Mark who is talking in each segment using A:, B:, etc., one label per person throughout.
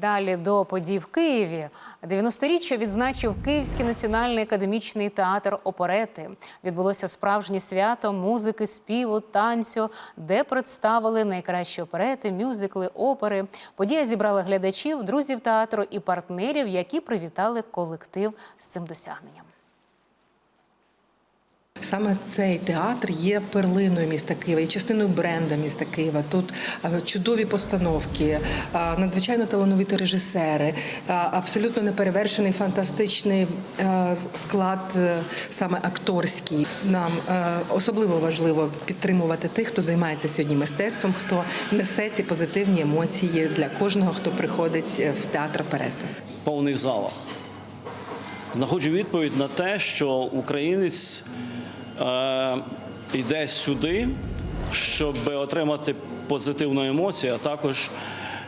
A: Далі до подій в Києві. 90-річчя відзначив Київський національний академічний театр оперети. Відбулося справжнє свято музики, співу, танцю, де представили найкращі оперети, мюзикли, опери. Подія зібрала глядачів, друзів театру і партнерів, які привітали колектив з цим досягненням.
B: Саме цей театр є перлиною міста Києва і частиною бренда міста Києва. Тут е, чудові постановки, е, надзвичайно талановиті режисери, е, абсолютно неперевершений фантастичний склад, саме акторський. Нам особливо важливо підтримувати тих, хто займається сьогодні мистецтвом, хто несе ці позитивні емоції для кожного, хто приходить в театр оперети.
C: повних залах. Знаходжу відповідь на те, що українець йде сюди, щоб отримати позитивну емоцію, а також,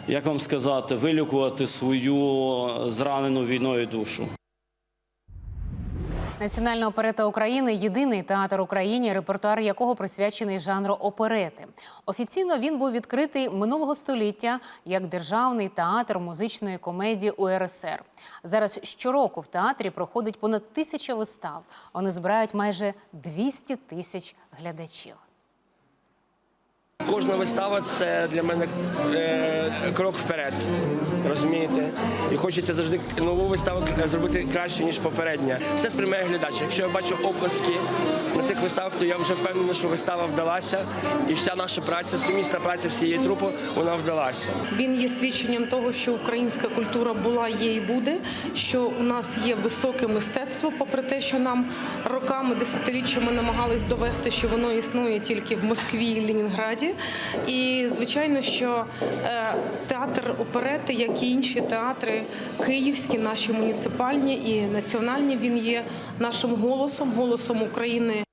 C: як вам сказати, вилікувати свою зранену війною душу.
A: Національна оперета України єдиний театр Україні, репертуар якого присвячений жанру оперети. Офіційно він був відкритий минулого століття як державний театр музичної комедії УРСР. Зараз щороку в театрі проходить понад тисяча вистав. Вони збирають майже 200 тисяч глядачів.
D: Кожна вистава це для мене е, крок вперед. Розумієте? І хочеться завжди нову виставу зробити краще, ніж попередня. Все сприймає глядач. Якщо я бачу оплески на цих виставах, то я вже впевнений, що вистава вдалася, і вся наша праця, сумісна праця всієї трупи, вона вдалася.
E: Він є свідченням того, що українська культура була, є і буде. Що у нас є високе мистецтво, попри те, що нам роками, десятиліттями намагались довести, що воно існує тільки в Москві і Ленінграді. І звичайно, що е, театр оперети, як і інші театри, київські, наші муніципальні і національні, він є нашим голосом, голосом України.